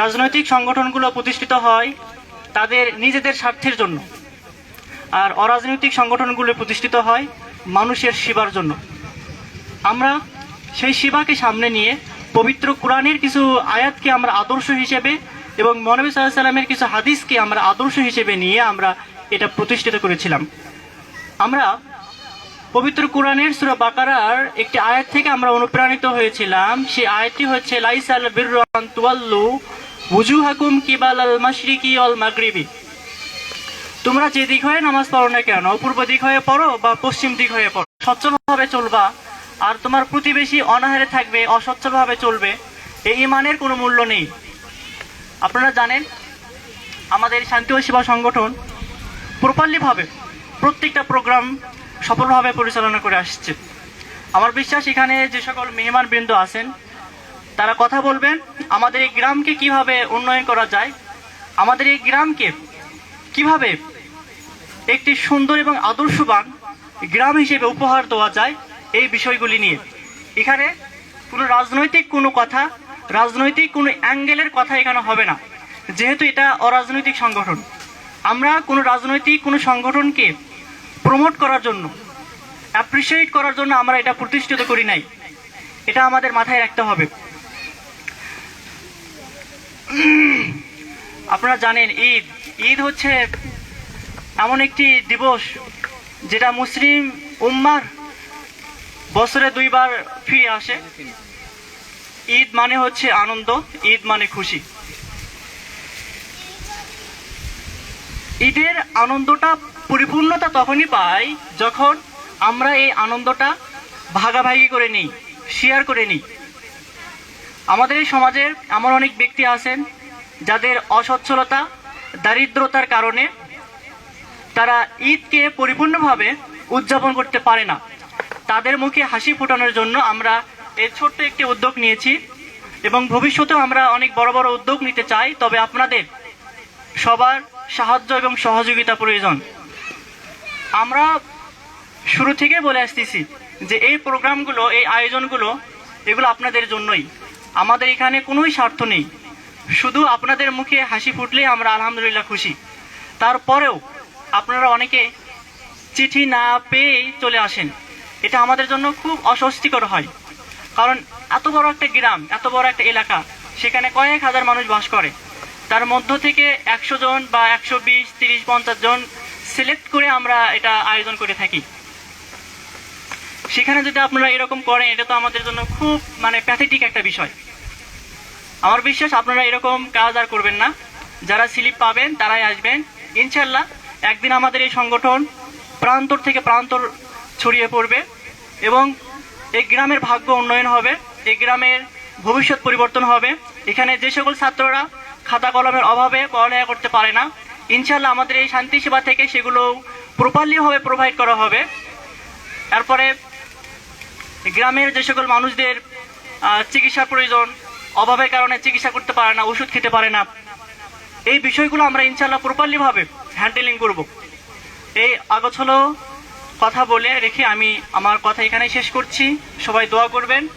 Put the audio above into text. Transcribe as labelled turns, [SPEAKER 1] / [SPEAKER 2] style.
[SPEAKER 1] রাজনৈতিক সংগঠনগুলো প্রতিষ্ঠিত হয় তাদের নিজেদের স্বার্থের জন্য। আর অরাজনৈতিক সংগঠনগুলো প্রতিষ্ঠিত হয় মানুষের সেবার জন্য। আমরা সেই সেবাকে সামনে নিয়ে পবিত্র কোরআনের কিছু আয়াতকে আমরা আদর্শ হিসেবে এবং মনবী সাল্লামের কিছু হাদিসকে আমরা আদর্শ হিসেবে নিয়ে আমরা এটা প্রতিষ্ঠিত করেছিলাম। আমরা পবিত্র কোরআনের সুরা বাকারার একটি আয়াত থেকে আমরা অনুপ্রাণিত হয়েছিলাম। সেই আয়াতটি হচ্ছে, লাইসাল বিররান তুয়াল্লু ওয়াজুহাকুম কিবাল আল মাশরিকি অল মাগরিবি। তোমরা যে দিক হয়ে নামাজ পড়ো না কেন পূর্ব দিক হয়ে পড়ো বা পশ্চিম দিক হয়ে পড়ো? সচ্ছলভাবে চলবা। আর তোমার প্রতিবেশী অনাহারে থাকবে, অসচ্ছলভাবে চলবে। এই ইমানের কোনো মূল্য নেই। আপনারা জানেন, আমাদের শান্তি ও সেবা সংগঠন প্রপারলিভাবে প্রত্যেকটা প্রোগ্রাম সফলভাবে পরিচালনা করে আসছে। আমার বিশ্বাস, এখানে যে সকল মেহমান বৃন্দ আছেন, তারা কথা বলবেন, আমাদের এই গ্রামকে কীভাবে উন্নয়ন করা যায়, আমাদের এই গ্রামকে কীভাবে একটি সুন্দর এবং আদর্শবান গ্রাম হিসেবে উপহার দেওয়া যায়, এই বিষয়গুলি নিয়ে। এখানে কোনো রাজনৈতিক কোনো কথা, রাজনৈতিক কোনো অ্যাঙ্গেলের কথা এখানে হবে না। যেহেতু এটা অরাজনৈতিক সংগঠন, আমরা কোনো রাজনৈতিক কোনো সংগঠনকে প্রমোট করার জন্য অ্যাপ্রিসিয়েট করার জন্য আমরা এটা প্রতিষ্ঠিত করি নাই। এটা আমাদের মাথায় রাখতে হবে। আপনারা জানেন, ঈদ। ঈদ হচ্ছে এমন একটি দিবস যেটা মুসলিম উম্মার বছরে দুইবার ফিরে আসে। ঈদ মানে হচ্ছে আনন্দ, ঈদ মানে খুশি। ঈদের আনন্দটা পরিপূর্ণতা তখনই পাই যখন আমরা এই আনন্দটা ভাগাভাগি করে নিই শেয়ার করে নিই। আমাদের এই সমাজের এমন অনেক ব্যক্তি আছেন যাদের অসচ্ছলতা, দারিদ্রতার কারণে তারা ঈদকে পরিপূর্ণভাবে উদযাপন করতে পারে না। তাদের মুখে হাসি ফোটানোর জন্য আমরা এই ছোট্ট একটি উদ্যোগ নিয়েছি এবং ভবিষ্যতেও আমরা অনেক বড় বড় উদ্যোগ নিতে চাই, তবে আপনাদের সবার সাহায্য এবং সহযোগিতা প্রয়োজন। আমরা শুরু থেকে বলে আসতেছি যে এই প্রোগ্রামগুলো, এই আয়োজনগুলো, এগুলো আপনাদের জন্যই। আমাদের এখানে কোনোই স্বার্থ নেই। শুধু আপনাদের মুখে হাসি ফুটলেই আমরা আলহামদুলিল্লাহ খুশি। তারপরেও আপনারা অনেকে চিঠি না পেয়েই চলে আসেন। এটা আমাদের জন্য খুব অস্বস্তিকর হয়। কারণ এত বড় একটা গ্রাম, এত বড় একটা এলাকা, সেখানে কয়েক হাজার মানুষ বাস করে। তার মধ্য থেকে একশো জন বা একশো বিশ, তিরিশ, পঞ্চাশ জন সিলেক্ট করে আমরা এটা আয়োজন করে থাকি। সেখানে যদি আপনারা এরকম করেন, এটা তো আমাদের জন্য খুব মানে প্যাথেটিক একটা বিষয়। আমার বিশ্বাস আপনারা এরকম কাজ আর করবেন না। যারা স্লিপ পাবেন, তারাই আসবেন। ইনশাল্লাহ একদিন আমাদের এই সংগঠন প্রান্তর থেকে প্রান্তর ছড়িয়ে পড়বে এবং এই গ্রামের ভাগ্য উন্নয়ন হবে, এই গ্রামের ভবিষ্যৎ পরিবর্তন হবে। এখানে যে সকল ছাত্ররা খাতা কলমের অভাবে পড়ালেখা করতে পারে না ইনশাল্লাহ আমাদের এই শান্তি সেবা থেকে সেগুলো প্রপারলি ভাবে প্রোভাইড করা হবে। তারপরে গ্রামের যে সকল মানুষদের আহ, চিকিৎসার প্রয়োজন অভাবের কারণে চিকিৎসা করতে পারে না ওষুধ খেতে পারে না এই বিষয়গুলো আমরা ইনশাল্লাহ প্রপারলি ভাবে হ্যান্ডেলিং করব। এই আগছলো কথা বলে রেখে আমি আমার কথা এখানেই শেষ করছি। সবাই দোয়া করবেন।